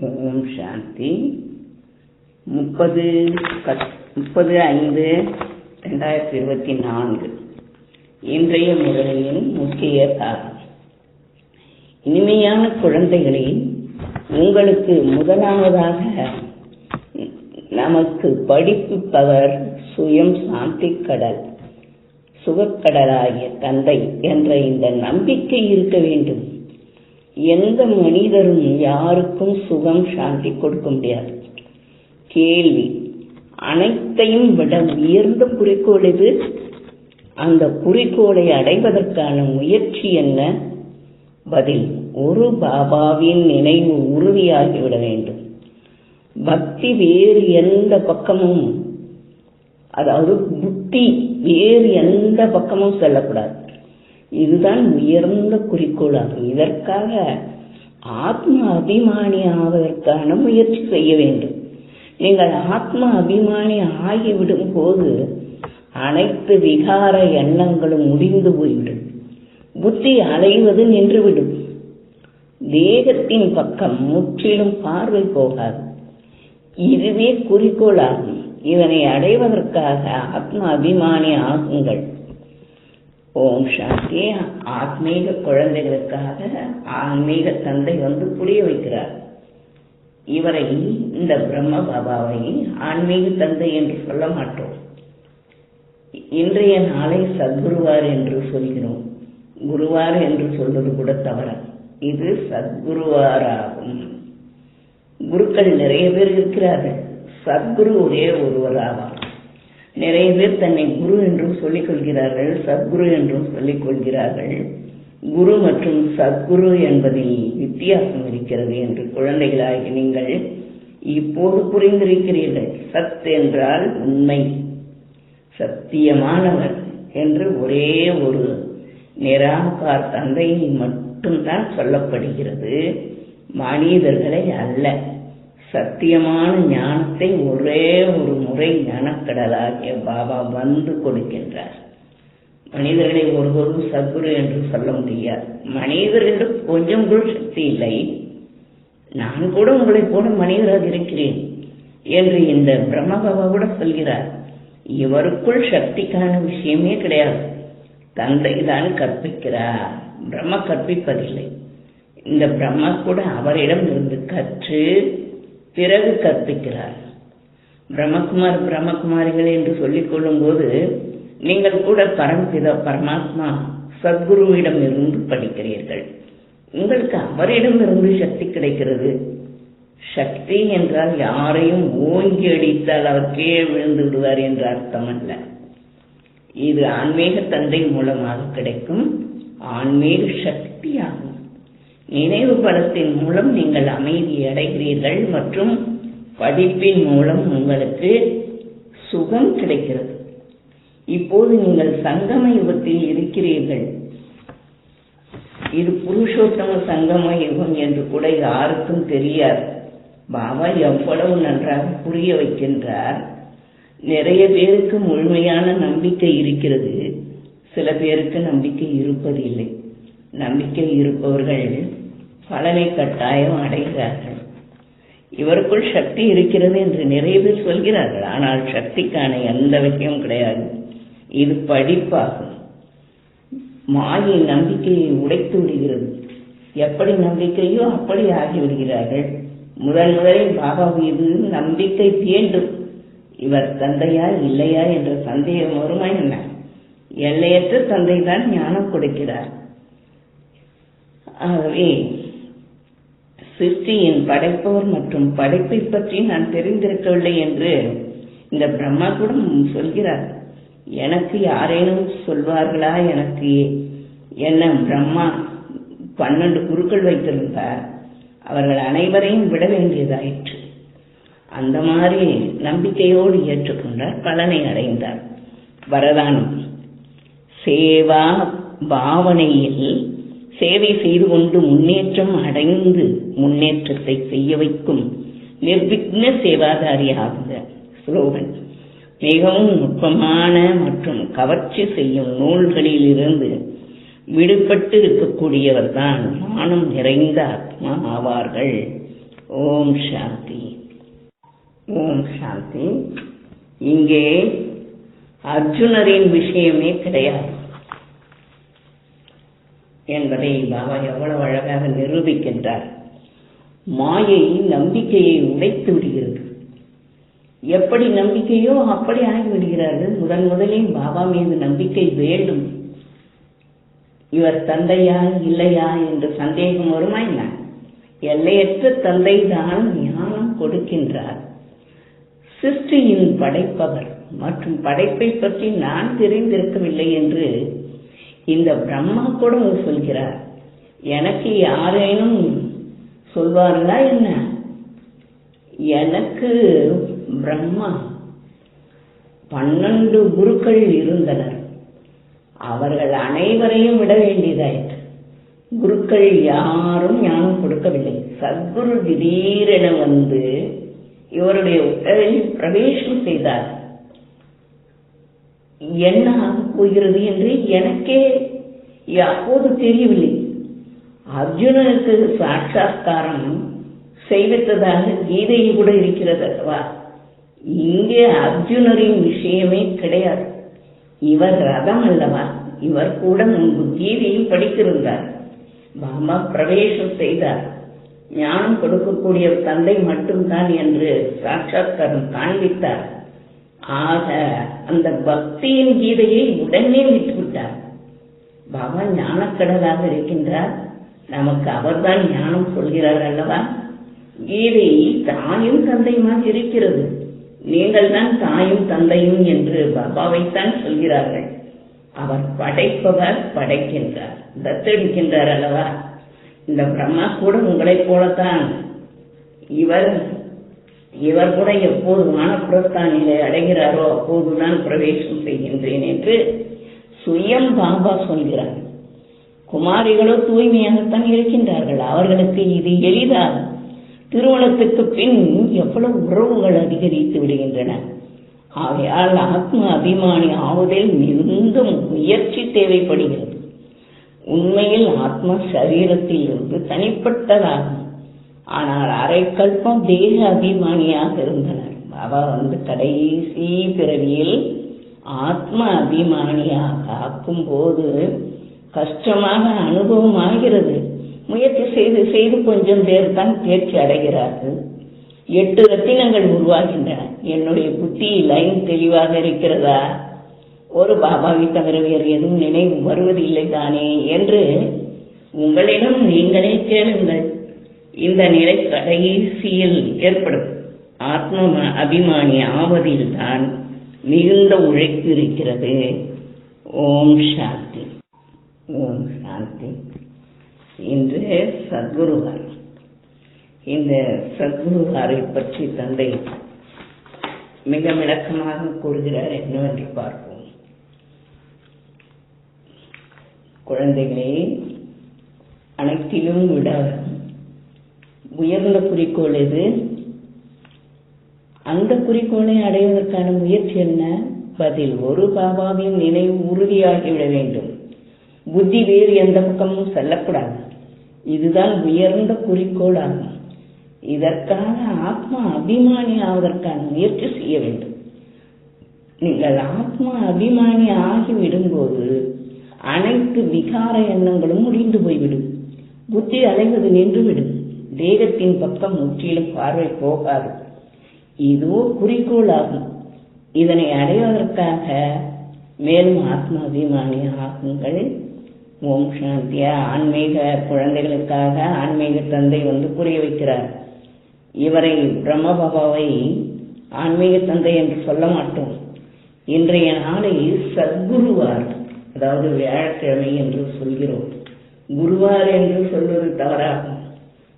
ஓம் சாந்தி. முப்பது முப்பது ஐந்து ரெண்டாயிரத்தி இருபத்தி நான்கு. இன்றைய முறையின் முக்கிய தாகம் இனிமையான குழந்தைகளே உங்களுக்கு முதலாவதாக நமக்கு படிப்பிப்பவர் சுயம் சாந்தி கடல் சுகக்கடலாகிய தந்தை என்ற இந்த நம்பிக்கை இருக்க வேண்டும். எந்த மனிதரும் யாருக்கும் சுகம் சாந்தி கொடுக்க முடியாது. கேள்வி. அனைத்தையும் விட உயர்ந்த குறிக்கோள் எது? அந்த குறிக்கோளை அடைவதற்கான முயற்சி என்ன? பதில் ஒரு பாபாவின் நினைவு உறுதியாகிவிட வேண்டும். பக்தி வேறு எந்த பக்கமும் அதாவது புத்தி வேறு எந்த பக்கமும் செல்லக்கூடாது. இதுதான் உயர்ந்த குறிக்கோளாகும். இதற்காக ஆத்ம அபிமானி ஆவதற்கான முயற்சி செய்ய வேண்டும். நீங்கள் ஆத்ம அபிமானி ஆகிவிடும் போது அனைத்து விகார எண்ணங்களும் முடிந்து போய்விடும். புத்தி அலைவது நின்றுவிடும். தேகத்தின் பக்கம் முற்றிலும் பார்வை போகாது. இதுவே குறிக்கோளாகும். இதனை அடைவதற்காக ஆத்ம அபிமானி ஆகுங்கள். ஓம் சாந்தி. ஆத்மீக குழந்தைகளுக்காக ஆன்மீக தந்தை வந்து புரிய வைக்கிறார். இவரை இந்த பிரம்ம பாபாவை ஆன்மீக தந்தை என்று சொல்ல மாட்டோம். இன்றைய நாளை சத்குருவார் என்று சொல்கிறோம். குருவார் என்று சொல்வது கூட தவறு. இது சத்குருவாராகும். குருக்கள் நிறைய பேர் இருக்கிறார்கள். சத்குரு ஒரே ஒருவர் நிறைய பேர் தன்னை குரு என்றும் சொல்லிக் கொள்கிறார்கள் சத்குரு என்றும் சொல்லிக் கொள்கிறார்கள். குரு மற்றும் சத்குரு என்பதில் வித்தியாசம் இருக்கிறது என்று குழந்தைகளாகி நீங்கள் இப்போது புரிந்திருக்கிறீர்கள். சத் என்றால் உண்மை. சத்தியமானவர் என்று ஒரே ஒரு நிராகார் தந்தையை மட்டும்தான் சொல்லப்படுகிறது. மனிதர்களை அல்ல. சத்தியமான ஞானத்தை ஒரே ஒரு முறை ஞானக்கடலாகிய பாபா வந்து கொடுக்கின்றார். மனிதர்களை ஒருவரும் சத்குரு என்று சொல்ல முடியாது. மனிதர்களிடம் கொஞ்சம் கூட சக்தி இல்லை. நான் கூட உங்களைப் போல மனிதராக இருக்கிறேன் என்று இந்த பிரம்மபாபா கூட சொல்கிறார். இவருக்குள் சக்திக்கான விஷயமே கிடையாது. தந்தை தான் கற்பிக்கிறார். பிரம்ம கற்பிப்பதில்லை. இந்த பிரம்மா கூட அவரிடம் இருந்து கற்று பிறகு கற்பிக்கிறார். பிரம்மகுமார் பிரம்மகுமாரிகள் என்று சொல்லிக் கொள்ளும் போது நீங்கள் கூட பரம்பித பரமாத்மா சத்குருவிடம் இருந்து படிக்கிறீர்கள். உங்களுக்கு அவரிடம் இருந்து சக்தி கிடைக்கிறது. சக்தி என்றால் யாரையும் ஓங்கி அடித்தால் அவர் கீழே விழுந்து விடுவார் என்ற அர்த்தம் அல்ல. இது ஆன்மீக தந்தை மூலமாக கிடைக்கும் ஆன்மீக சக்தியாகும். நினைவு படத்தின் மூலம் நீங்கள் அமைதி அடைகிறீர்கள் மற்றும் படிப்பின் மூலம் உங்களுக்கு சுகம் கிடைக்கிறது. இப்போது நீங்கள் சங்கம யுகத்தில் இருக்கிறீர்கள். இது புருஷோத்தம சங்கம யுகம் என்று கூட யாருக்கும் தெரியாது. பாபா எவ்வளவு நன்றாக புரிய வைக்கின்றார். நிறைய பேருக்கு முழுமையான நம்பிக்கை இருக்கிறது. சில பேருக்கு நம்பிக்கை இருப்பதில்லை. நம்பிக்கை இருப்பவர்கள் பலனை கட்டாயம் அடைகிறார்கள். இவருக்குள் சக்தி இருக்கிறது என்று நிறைய பேர் சொல்கிறார்கள். ஆனால் சக்திக்கான எந்த விஷயம் கிடையாது. இது படிப்பாகும். மாயை நம்பிக்கையை உடைத்து விடுகிறது. எப்படி நம்பிக்கையோ அப்படி ஆகிவிடுகிறார்கள் முதன் முதலில் பாபா மீது நம்பிக்கை வேண்டும் இவர் தந்தையா இல்லையா என்ற சந்தேகம் வருமா என்ன? எல்லையற்ற தந்தை தான் ஞானம் கொடுக்கிறார். ஆகவே சிருஷ்டியின் படைப்பவர் மற்றும் படைப்பை பற்றி நான் தெரிந்திருக்கவில்லை என்று இந்த பிரம்மா கூட சொல்கிறார். எனக்கு யாரேனும் சொல்வார்களா? எனக்கு என்ன பிரம்மா பன்னெண்டு குருக்கள் வைத்திருந்தார். அவர்கள் அனைவரையும் விட வேண்டியதாயிற்று. அந்த மாதிரி நம்பிக்கையோடு ஏற்றுக்கொண்டார் பலனை அடைந்தார். வரதானம். சேவா பாவனையில் சேவை செய்து கொண்டு முன்னேற்றம் அடைந்து முன்னேற்றத்தை செய்ய வைக்கும் நிர்விக்ன சேவாதாரியாகுங்க ஸ்லோகன் மிகவும் நுட்பமான மற்றும் கவர்ச்சி செய்யும் நூல்களில் இருந்து விடுபட்டு இருக்கக்கூடியவர் தான் நிறைந்த ஆத்மா ஆவார்கள். ஓம் சாந்தி. ஓம் சாந்தி. இங்கே அர்ஜுனரின் விஷயமே கிடையாது. என்பதை பாபா எவ்வளவு அழகாக நிரூபிக்கின்றார். மாயை நம்பிக்கையை உடைத்து விடுகிறது. எப்படி நம்பிக்கையோ அப்படி ஆகிவிடுகிறார்கள் முதன் முதலில் பாபா மீது நம்பிக்கை வேண்டும். இவர் தந்தையா இல்லையா என்று சந்தேகம் வருமா என்ன? எல்லையற்ற தந்தை தான் ஞானம் கொடுக்கின்றார். சிருஷ்டியின் படைப்பவர். மற்றும் படைப்பை பற்றி நான் தெரிந்திருக்கவில்லை என்று இந்த பிரம்மா கூட சொல்கிறார். எனக்கு யாரேனும் சொல்வார்களா என்ன? எனக்கு பிரம்மா பன்னெண்டு குருக்கள் இருந்தனர். அவர்கள் அனைவரையும் விட வேண்டியதாயிற்று. குருக்கள் யாரும் ஞானம் கொடுக்கவில்லை. சத்குரு திடீரென வந்து இவருடைய உடலில் பிரவேசம் செய்தார். என்ன ஆகப் போகிறது என்று எனக்கே அப்போது தெரியவில்லை. அர்ஜுனனுக்கு சாட்சாத்காரம் செய்வித்ததாக கீதையில் கூட இருக்கிறது அல்லவா? இங்கே அர்ஜுனரின் விஷயமே கிடையாது. இவர் ரதம் அல்லவா? இவர் கூட முன்பு கீதையில் படித்திருந்தார். பாபா பிரவேசம் செய்தார். ஞானம் கொடுக்கக்கூடிய தந்தை மட்டும்தான் என்று சாட்சாத்காரம் காண்பித்தார். ஆக அந்த பக்தியின் கீதையை உடனே விட்டுவிட்டார். பாபா ஞானக்கடலாக இருக்கின்றார். நமக்கு அவர்தான் ஞானம் சொல்கிறார் அல்லவா? கீதை தாயும் தந்தையுமாக இருக்கிறது. நீங்கள் தான் தாயும் தந்தையும் என்று பாபாவைத்தான் சொல்கிறார்கள். அவர் படைப்பவர் படைக்கின்றார். தத்தெடுக்கின்றார் அல்லவா? இந்த பிரம்மா கூட உங்களைப் போலத்தான். இவர் இவர் கூட எப்போது வானப்புறத்தானிலை அடைகிறாரோ அப்போதுதான் பிரவேசம் செய்கின்றேன் என்று சுயம் பாபா சொல்கிறார். குமாரிகளோ தூய்மையாகத்தான் இருக்கின்றார்கள். அவர்களுக்கு இது எளிதாகும் திருமணத்துக்கு பின் எவ்வளவு உறவுகள் அதிகரித்து விடுகின்றன. ஆகையால் ஆத்ம அபிமானி ஆவதில் மிகுந்த முயற்சி தேவைப்படுகிறது. உண்மையில் ஆத்ம சரீரத்தில் இருந்து தனிப்பட்டதாகும். ஆனால் அரைக்கல்பம் தேக அபிமானியாக இருந்தனர். பாபா வந்து கடைசி பிறவியில் ஆத்ம அபிமானியாக காக்கும் போது கஷ்டமாக அனுபவம் ஆகிறது முயற்சி செய்து செய்து கொஞ்சம் பேர் தான் தேர்ச்சி அடைகிறார்கள். எட்டு ரத்தினங்கள் உருவாகின்றன. என்னுடைய புத்தி லைன் தெளிவாக இருக்கிறதா? ஒரு பாபாவை தவிர வேறு எதுவும் நினைவு வருவதில்லை தானே என்று உங்களிடம் நீங்களே கேளுங்கள். இந்த நிலை கடைசியில் ஏற்படும். ஆத்ம அபிமானி ஆவதில் தான் மிகுந்த உழைப்பு இருக்கிறது. ஓம் சாந்தி. ஓம் சாந்தி. இன்று சத்குருவார். இந்த சத்குருவாரை பற்றி தந்தை மிக விளக்கமாக கூறுகிறார் என்னவென்று பார்ப்போம். குழந்தைகளே அனைத்திலும் விட உயர்ந்த குறிக்கோள் எது? அந்த குறிக்கோளை அடைவதற்கான முயற்சி என்ன? பதில் ஒரு பாபாவின் நினைவு உறுதியாகிவிட வேண்டும். புத்தி வேறு எந்த பக்கமும் செல்லக்கூடாது. இதுதான் உயர்ந்த குறிக்கோள் ஆகும். இதற்காக ஆத்மா அபிமானி ஆவதற்கான முயற்சி செய்ய வேண்டும். நீங்கள் ஆத்மா அபிமானி ஆகிவிடும்போது அனைத்து விகார எண்ணங்களும் முடிந்து போய்விடும். புத்தி அலைவது நின்றுவிடும். தேகத்தின் பக்கம் முற்றிலும் பார்வை போகாது. இது குறிக்கோள் ஆகும் இதனை அடைவதற்காக மேலும் ஆத்மாபிமானி ஆகுங்கள். ஓம் சாந்தியா ஆன்மீக குழந்தைகளுக்காக ஆன்மீக தந்தை வந்து புரிய வைக்கிறார். இவரை பிரம்மபாபாவை ஆன்மீக தந்தை என்று சொல்ல மாட்டோம். இன்றைய நாளை சத்குருவார் அதாவது வியாழக்கிழமை என்று சொல்கிறோம். குருவார் என்று சொல்வது தவறாகும்.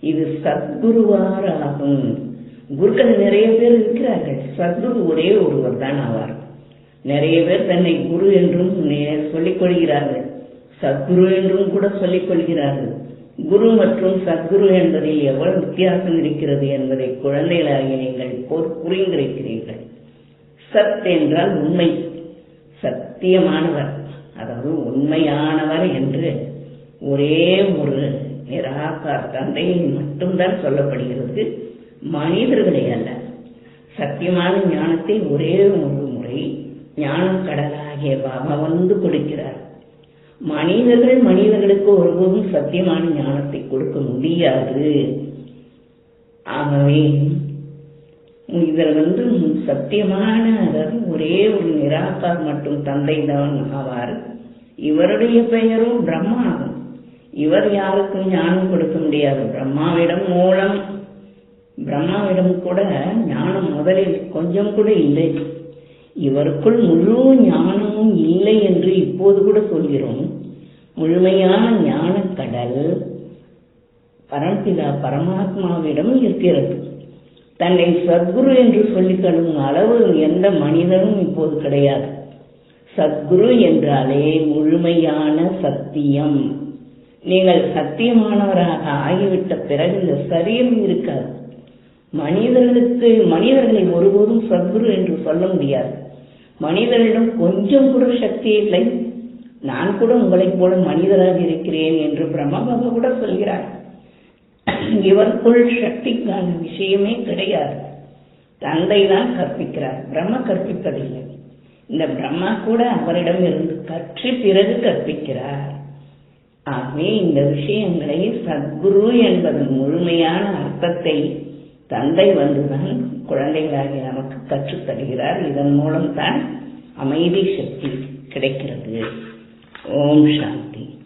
இது சத்குருவார் ஆகும் குருக்கள் நிறைய பேர் இருக்கிறார்கள். சத்குரு ஒரே ஒருவர் தான் ஆவார். நிறைய பேர் தன்னை குரு என்றும் சொல்லிக் கொள்கிறார்கள் சத்குரு என்றும் கூட சொல்லிக் கொள்கிறார்கள் குரு மற்றும் சத்குரு என்பதில் எவ்வளவு வித்தியாசம் இருக்கிறது என்பதை குழந்தைகளாகிய நீங்கள் புரிந்திருக்கிறீர்கள். சத் என்றால் உண்மை. சத்தியமானவர். அதாவது உண்மையானவர் என்று ஒரே ஒரு நிராகார் தந்தையை மட்டும்தான் சொல்லப்படுகிறது. மனிதர்களை அல்ல. சத்தியமான ஞானத்தை ஒரே ஒரு முறை ஞானம் கடலாகிய பாபா வந்து கொடுக்கிறார். மனிதர்கள் மனிதர்களுக்கு ஒருபோதும் சத்தியமான ஞானத்தை கொடுக்க முடியாது. ஆகவே இதில் வந்து சத்தியமான அதாவது ஒரே ஒரு நிராகார் மற்றும் தந்தை தான் ஆவார். இவருடைய பெயரும் பிரம்மா இவர் யாருக்கும் ஞானம் கொடுக்க முடியாது. பிரம்மாவிடம் மூலம் பிரம்மாவிடம் கூட ஞானம் முதலில் கொஞ்சம் கூட இல்லை. இவருக்குள் முழு ஞானமும் இல்லை என்று இப்போது கூட சொல்கிறோம். முழுமையான ஞான கடல் பரம்பிதா பரமாத்மாவிடம் இருக்கிறது. தன்னை சத்குரு என்று சொல்லிக் கொள்ளும் அளவு எந்த மனிதனும் இப்போது கிடையாது. சத்குரு என்றாலே முழுமையான சத்தியம். நீங்கள் சத்தியமானவராக ஆகிவிட்ட பிறகு இந்த சரீரம் இருக்காது. மனிதர்களுக்கு மனிதர்களை ஒருபோதும் சத்குரு என்று சொல்ல முடியாது. மனிதர்களிடம் கொஞ்சம் கூட சக்தி இல்லை. நான் கூட உங்களைப் போல மனிதராக இருக்கிறேன் என்று பிரம்மபாபா கூட சொல்கிறார். இவருக்குள் சக்திக்கான விஷயமே கிடையாது. தந்தை தான் கற்பிக்கிறார். பிரம்ம கற்பிப்பதில்லை. இந்த பிரம்மா கூட அவரிடம் இருந்து கற்று பிறகு கற்பிக்கிறார். ஆகவே இந்த விஷயங்களை சத்குரு என்பதன் முழுமையான அர்த்தத்தை தந்தை வந்துதான் குழந்தைகளாகி நமக்கு கற்றுத் தருகிறார் இதன் மூலம் தான் அமைதி சக்தி கிடைக்கிறது. ஓம் சாந்தி.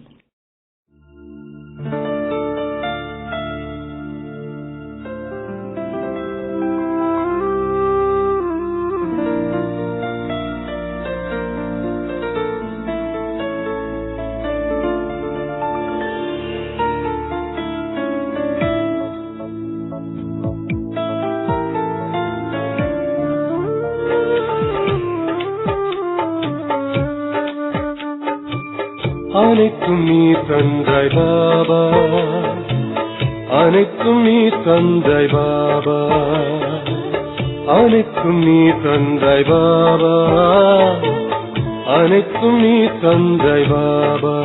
அனைத்தும் நீ தந்தை பாபா. அனைத்தும் நீ தந்தை பாபா. அனைத்தும் நீ தந்தை பாபா. அனைத்தும் நீ தந்தை பாபா.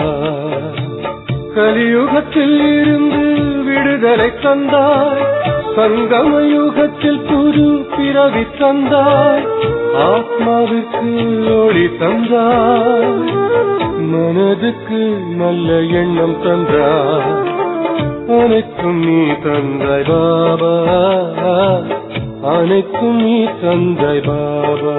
கலியுகத்தில் இருந்து விடுதலை தந்தாய். சங்கம யுகத்தில் புது பிறவி தந்தாய். ஆத்மாவிற்கு ஒளி தந்தாய். மனதுக்கு நல்ல எண்ணம் தந்தா. அனைத்தும் நீ தந்தாய் பாபா. அனைத்தும் நீ தந்தாய் பாபா.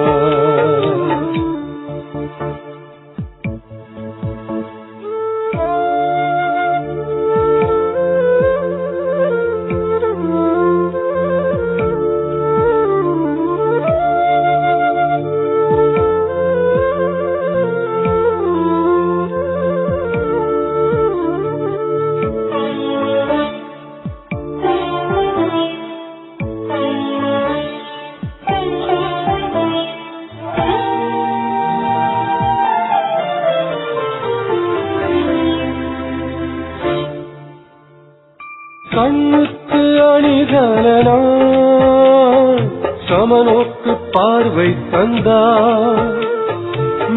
பார்வை தந்தாய்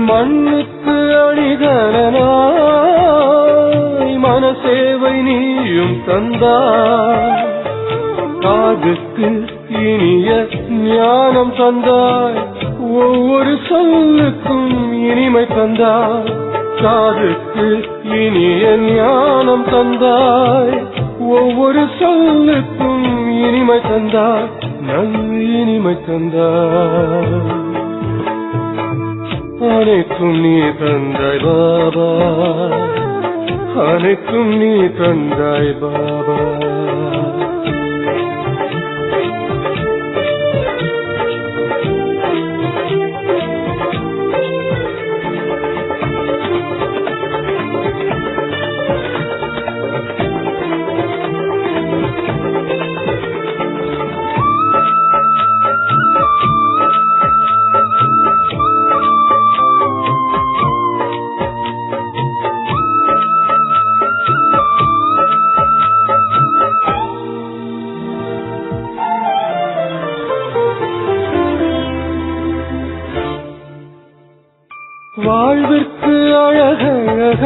மண்ணுக்கு அணிகலனாய் மனசேவை நீயும் தந்தாய் காதுக்கு இனிய ஞானம் தந்தாய் ஒவ்வொரு சொல்லுக்கும் இனிமை தந்தாய் காதுக்கு இனிய ஞானம் தந்தாய் ஒவ்வொரு சொல்லுக்கும் இனிமை தந்தாய் நல் இனிமை அனைத்தும் நீ தந்தாய் பாபா. அனைத்தும் நீ தந்தாய் பாபா.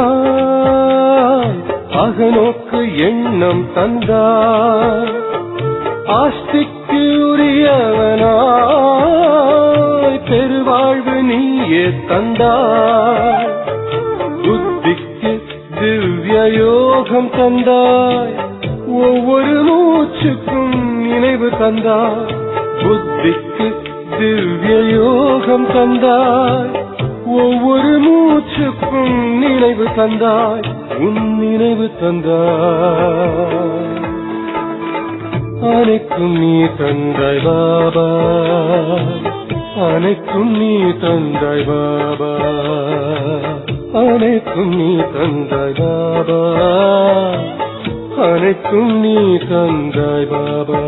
வாழ்விற்கு அகனோக்கு எண்ணம் தந்தார். ஆஸ்திக்கு உரியவனாய் பெருவாழ்வு நீயே தந்தாய் புத்திக்கு திவ்ய யோகம் தந்தாய் ஒவ்வொரு மூச்சுக்கும் நினைவு தந்தாய் புத்திக்கு திவ்ய யோகம் தந்தாய் ஒவ்வொரு மூச்சுக்கும் நினைவு தந்தாய் உன் நினைவு தந்தாய். அனைக்கும் நீ தந்தாய் பாபா அனைக்கும் நீ தந்தாய் பாபா அனைக்கும் நீ தந்தாய் பாபா அனைக்கும் நீ தந்தாய் பாபா.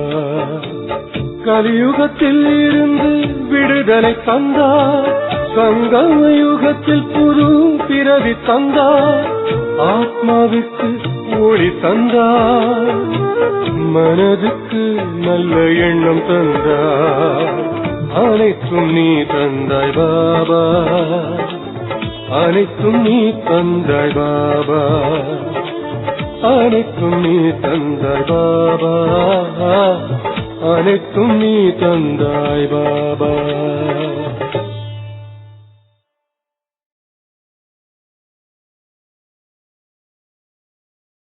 கலியுகத்தில் இருந்து விடுதலை தந்தார் சங்கம யுகத்தில் புது பிறவி தந்தார். ஆத்மாவுக்கு ஒளி தந்தார். மனதுக்கு நல்ல எண்ணம் தந்தார். அனைத்தும் நீ தந்தாய் பாபா. அனைத்தும் நீ தந்தாய் பாபா. அனைத்தும் நீ தந்தாய் பாபா. அனைத்தும் நீ தந்தாய் பாபா.